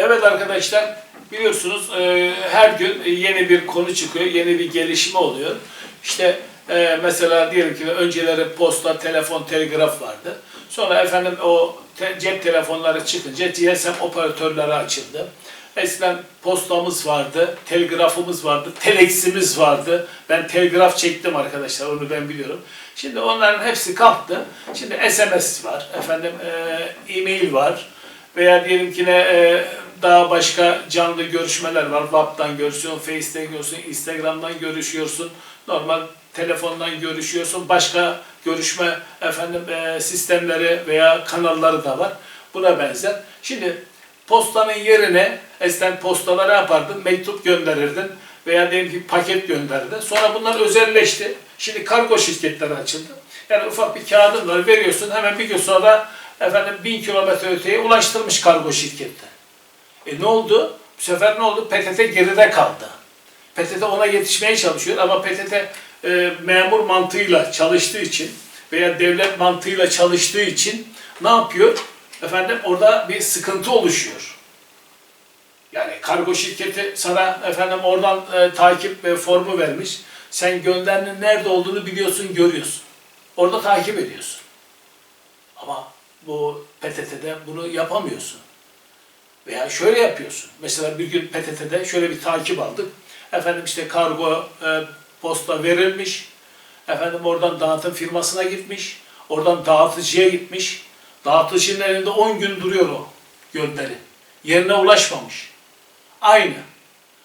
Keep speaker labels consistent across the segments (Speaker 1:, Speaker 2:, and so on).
Speaker 1: Evet arkadaşlar biliyorsunuz e, her gün yeni bir konu çıkıyor, yeni bir gelişme oluyor. İşte e, mesela diyelim ki önceleri posta, telefon, telgraf vardı. Sonra efendim o te- cep telefonları çıkınca GSM operatörleri açıldı. Eskiden postamız vardı, telgrafımız vardı, teleksimiz vardı. Ben telgraf çektim arkadaşlar, onu ben biliyorum. Şimdi onların hepsi kalktı. Şimdi SMS var, efendim e, e-mail var veya diyelim ki ne e, daha başka canlı görüşmeler var. WhatsApp'tan görüşüyorsun, Face'ten görüşüyorsun, Instagram'dan görüşüyorsun, normal telefondan görüşüyorsun. Başka görüşme efendim e, sistemleri veya kanalları da var. Buna benzer. Şimdi postanın yerine eskiden postada ne yapardın? Mektup gönderirdin veya diyelim ki paket gönderdin. Sonra bunlar özelleşti. Şimdi kargo şirketleri açıldı. Yani ufak bir kağıdın var veriyorsun hemen bir gün sonra efendim bin kilometre öteye ulaştırmış kargo şirketi. E ne oldu? Bu sefer ne oldu? PTT geride kaldı. PTT ona yetişmeye çalışıyor ama PTT e, memur mantığıyla çalıştığı için veya devlet mantığıyla çalıştığı için ne yapıyor? Efendim orada bir sıkıntı oluşuyor. Yani kargo şirketi sana efendim oradan e, takip e, formu vermiş. Sen gönderinin nerede olduğunu biliyorsun, görüyorsun. Orada takip ediyorsun. Ama bu PTT'de bunu yapamıyorsun. Veya şöyle yapıyorsun. Mesela bir gün PTT'de şöyle bir takip aldık. Efendim işte kargo e, posta verilmiş. Efendim oradan dağıtım firmasına gitmiş. Oradan dağıtıcıya gitmiş. Dağıtıcının elinde 10 gün duruyor o gönderi. Yerine ulaşmamış. Aynı.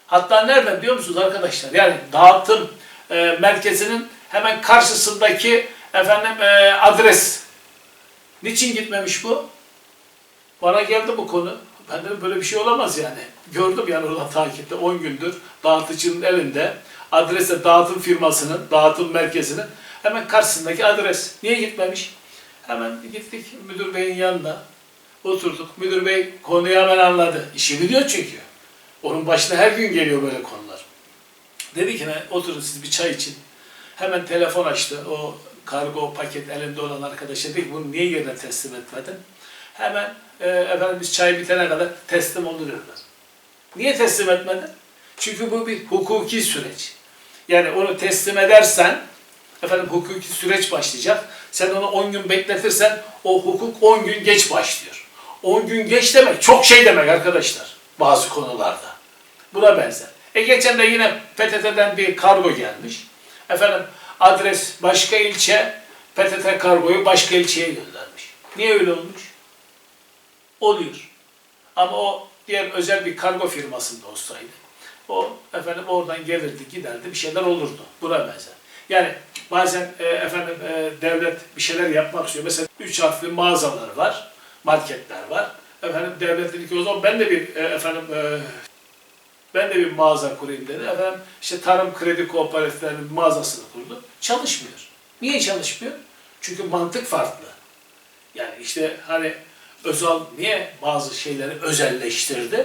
Speaker 1: Hatta nereden biliyor musunuz arkadaşlar? Yani dağıtım e, merkezinin hemen karşısındaki efendim e, adres. Niçin gitmemiş bu? Bana geldi bu konu. Ben dedim böyle bir şey olamaz yani. Gördüm yani oradan takipte 10 gündür dağıtıcının elinde adrese dağıtım firmasının, dağıtım merkezinin hemen karşısındaki adres. Niye gitmemiş? Hemen gittik müdür beyin yanına. Oturduk. Müdür bey konuyu hemen anladı. İşi biliyor çünkü. Onun başına her gün geliyor böyle konular. Dedi ki ne oturun siz bir çay için. Hemen telefon açtı. O kargo paket elinde olan arkadaşa dedi ki bunu niye yerine teslim etmedin? Hemen e, efendim biz çay bitene kadar teslim oluyorlar. Niye teslim etmedin? Çünkü bu bir hukuki süreç. Yani onu teslim edersen efendim hukuki süreç başlayacak. Sen onu 10 gün bekletirsen o hukuk 10 gün geç başlıyor. 10 gün geç demek çok şey demek arkadaşlar bazı konularda. Buna benzer. E geçen de yine PTT'den bir kargo gelmiş. Efendim adres başka ilçe, PTT kargoyu başka ilçeye göndermiş. Niye öyle olmuş? Oluyor. Ama o diğer özel bir kargo firmasında olsaydı o efendim oradan gelirdi giderdi bir şeyler olurdu. Buna benzer. Yani bazen e, efendim e, devlet bir şeyler yapmak istiyor. Mesela üç harfli mağazalar var, marketler var. Efendim devlet dedi ki o zaman ben de bir e, efendim e, ben de bir mağaza kurayım dedi. Efendim işte tarım kredi kooperatiflerinin mağazasını kurdu. Çalışmıyor. Niye çalışmıyor? Çünkü mantık farklı. Yani işte hani Özal niye bazı şeyleri özelleştirdi?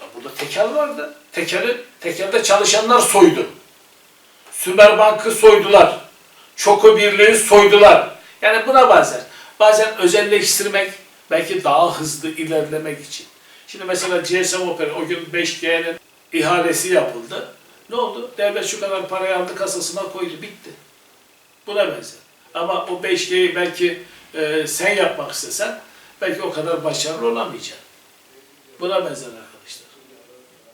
Speaker 1: Ya burada tekel vardı. Tekeli, tekelde çalışanlar soydu. Sümerbank'ı soydular. Çoko Birliği soydular. Yani buna bazen. Bazen özelleştirmek belki daha hızlı ilerlemek için. Şimdi mesela GSM Opera o gün 5G'nin ihalesi yapıldı. Ne oldu? Devlet şu kadar parayı aldı kasasına koydu. Bitti. Buna benzer. Ama o 5G'yi belki e, sen yapmak istesen belki o kadar başarılı olamayacaksın. Buna benzer